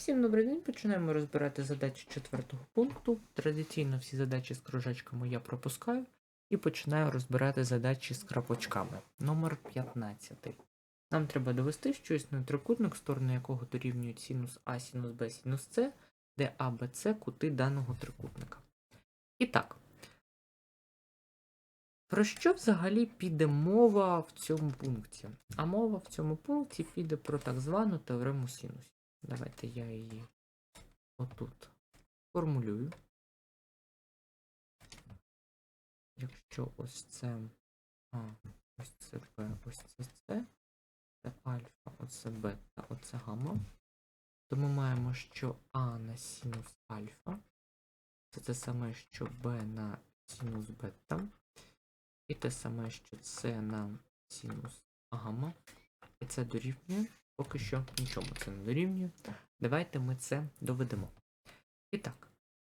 Всім добрий день. Починаємо розбирати задачі четвертого пункту. Традиційно всі задачі з кружечками я пропускаю і починаю розбирати задачі з крапочками. Номер 15. Нам треба довести, що існує трикутник, сторони якого дорівнюють синус А, синус Б, синус С, де А, Б, С кути даного трикутника. І так. Про що взагалі піде мова в цьому пункті? А мова в цьому пункті піде про так звану теорему синусів. Давайте я її отут формулюю. Якщо ось це А, ось це Б, ось це С, це альфа, оце бета, оце гамма, то ми маємо, що А на синус альфа. Це те саме, що Б на синус бета. І те саме, що С на синус гамма. І це дорівнює. Поки що нічому це не дорівнює. Давайте ми це доведемо. І так,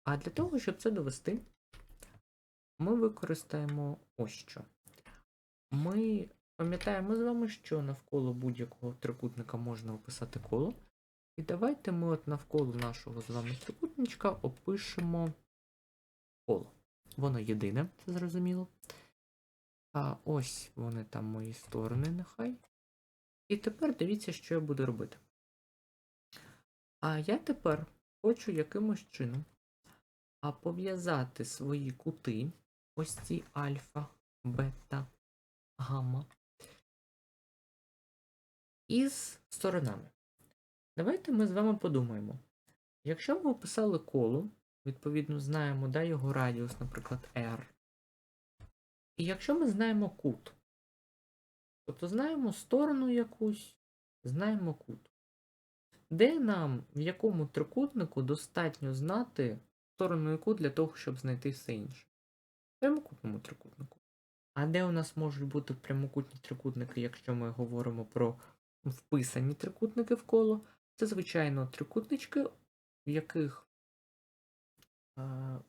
а для того, щоб це довести, ми використаємо ось що. Ми пам'ятаємо з вами, що навколо будь-якого трикутника можна описати коло. І давайте ми от навколо нашого з вами трикутничка опишемо коло. Воно єдине, це зрозуміло. А ось вони там мої сторони, нехай. І тепер дивіться, що я буду робити. А я тепер хочу якимось чином пов'язати свої кути, ось ці альфа, бета, гамма, із сторонами. Давайте ми з вами подумаємо. Якщо ми описали коло, відповідно, знаємо да, його радіус, наприклад, R. І якщо ми знаємо кут, Тобто знаємо сторону якусь, знаємо кут. Де нам, в якому трикутнику достатньо знати сторону і кут для того, щоб знайти все інше? В прямокутному трикутнику. А де у нас можуть бути прямокутні трикутники, якщо ми говоримо про вписані трикутники в коло? Це, звичайно, трикутнички, в яких е,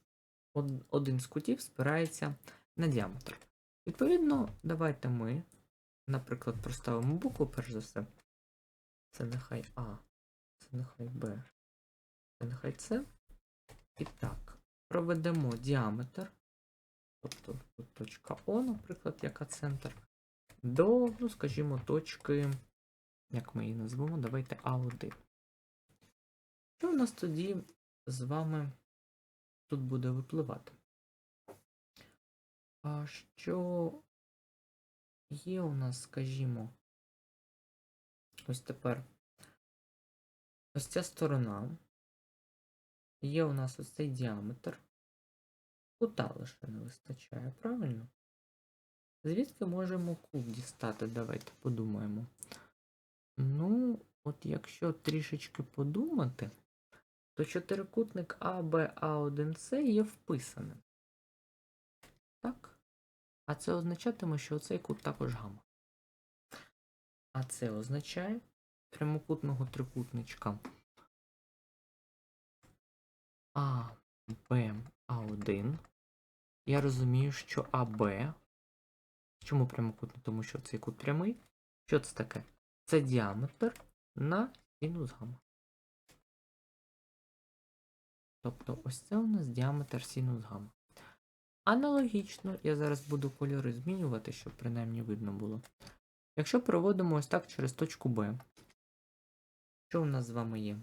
один з кутів спирається на діаметр. Відповідно, давайте ми наприклад, проставимо букву, перш за все. Це нехай А, це нехай Б, це нехай С. І так, проведемо діаметр, тобто тут точка О, наприклад, яка центр, до, ну, скажімо, точки, як ми її назвемо, давайте А1. Що у нас тоді з вами тут буде випливати? А що Є у нас, скажімо, ось тепер ось ця сторона. Є у нас ось цей діаметр. Кута лише не вистачає, правильно? Звідки можемо кут дістати? Давайте подумаємо. Ну, от якщо трішечки подумати, то чотирикутник АБА1С є вписаним. Так? А це означатиме, що цей кут також гамма. А це означає прямокутного трикутничка А, Б, А1. Я розумію, що АБ. Чому прямокутний? Тому що цей кут прямий. Що це таке? Це діаметр на синус гамма. Тобто ось це у нас діаметр синус гамма. Аналогічно, я зараз буду кольори змінювати, щоб принаймні видно було. Якщо проводимо ось так через точку Б, що у нас з вами є?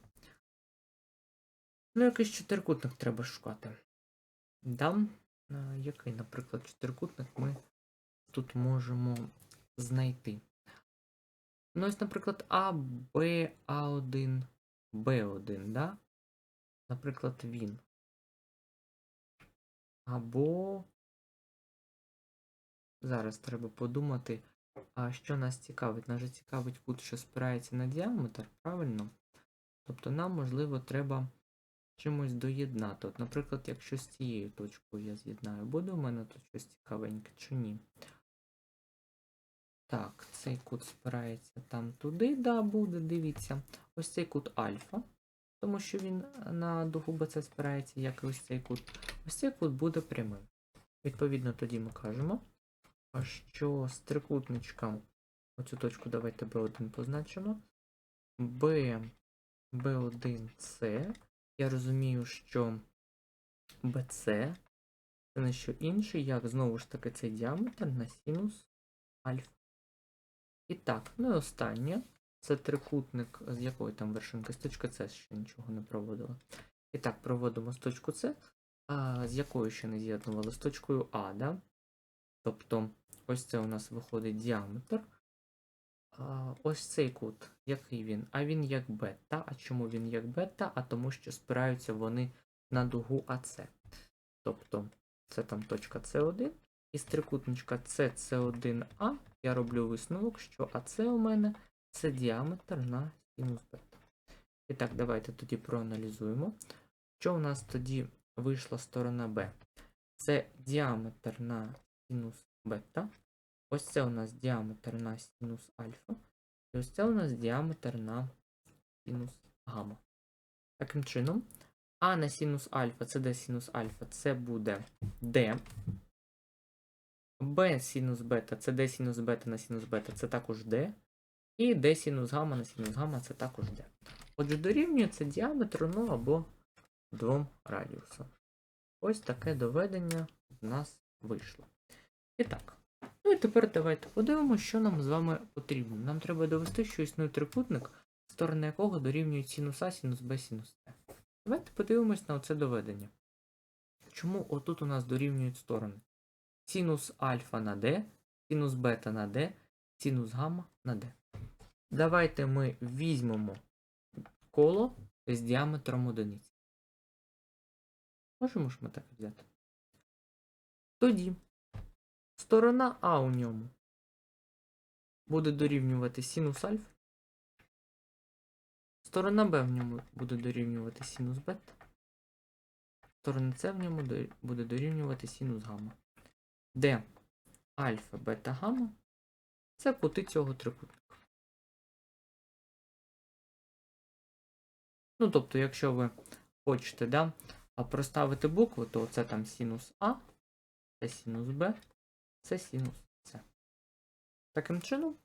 Ну, якийсь чотирикутник треба шукати. Дам, який, наприклад, чотирикутник ми тут можемо знайти. Ну, ось, наприклад, А, Б, А1, Б1, да? Наприклад, він. Або зараз треба подумати, а що нас цікавить. Нас цікавить кут, що спирається на діаметр, правильно? Тобто нам, можливо, треба чимось доєднати. От, наприклад, якщо з цією точкою я з'єднаю, буде у мене тут щось цікавеньке чи ні? Так, цей кут спирається там туди, да, буде, дивіться. Ось цей кут альфа тому що він на дугу БЦ спирається, як і ось цей кут. Ось цей кут буде прямим. Відповідно, тоді ми кажемо, що з трикутничка, оцю точку давайте B1 позначимо, B B1C. Я розумію, що BC це не що інше, як знову ж таки цей діаметр на синус альфа. І так, ну і останнє. Це трикутник, з якої там вершинки? З точки С ще нічого не проводили. І так, проводимо з точку С, а з якою ще не з'єднували? З точкою А, да? Тобто, ось це у нас виходить діаметр. А, ось цей кут, який він? А він як бета. А чому він як бета? А тому що спираються вони на дугу АС. Тобто, це там точка С1. Із трикутничка CC1A я роблю висновок, що АС у мене це діаметр на синус бета. І так, давайте тоді проаналізуємо. Що у нас тоді вийшла сторона Б? Це діаметр на синус бета. Ось це у нас діаметр на синус альфа. І ось це у нас діаметр на синус гамма. Таким чином, А на синус альфа, це де синус альфа, це буде D. Б синус бета, це D синус бета на синус бета, це також D. І D синус гамма на синус гамма, це також D. Отже, дорівнює це діаметру, ну або двом радіусам. Ось таке доведення в нас вийшло. І так. Ну і тепер давайте подивимося, що нам з вами потрібно. Нам треба довести, що існує трикутник, сторони якого дорівнюють синус А, синус Б, синус С. Давайте подивимось на оце доведення. Чому отут у нас дорівнюють сторони? Синус альфа на D, синус бета на D, синус гамма на D. Давайте ми візьмемо коло з діаметром одиниці. Можемо ж ми так взяти? Тоді сторона А у ньому буде дорівнювати синус альфа. Сторона Б в ньому буде дорівнювати синус бета. Сторона С в ньому буде дорівнювати синус гамма. Де альфа, бета, гамма це кути цього трикутника. Ну, тобто, якщо ви хочете, да, а проставити букви, то це там синус А, це синус Б, це синус С. Таким чином,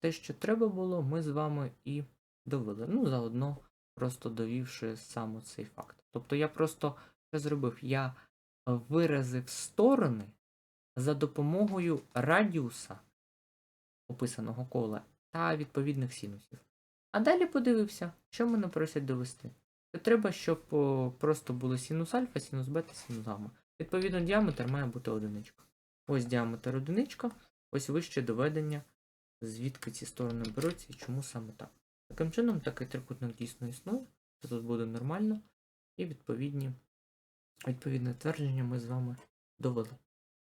те, що треба було, ми з вами і довели. Ну, заодно просто довівши саме цей факт. Тобто я просто що зробив? Я виразив сторони за допомогою радіуса описаного кола та відповідних синусів. А далі подивився, що мене просять довести. Треба, щоб просто були синус альфа, синус бета, синус гамма. Відповідно, діаметр має бути одиничка. Ось діаметр одиничка, ось вище доведення, звідки ці сторони беруться і чому саме так. Таким чином, такий трикутник дійсно існує, це тут буде нормально, і відповідні, відповідне твердження ми з вами довели.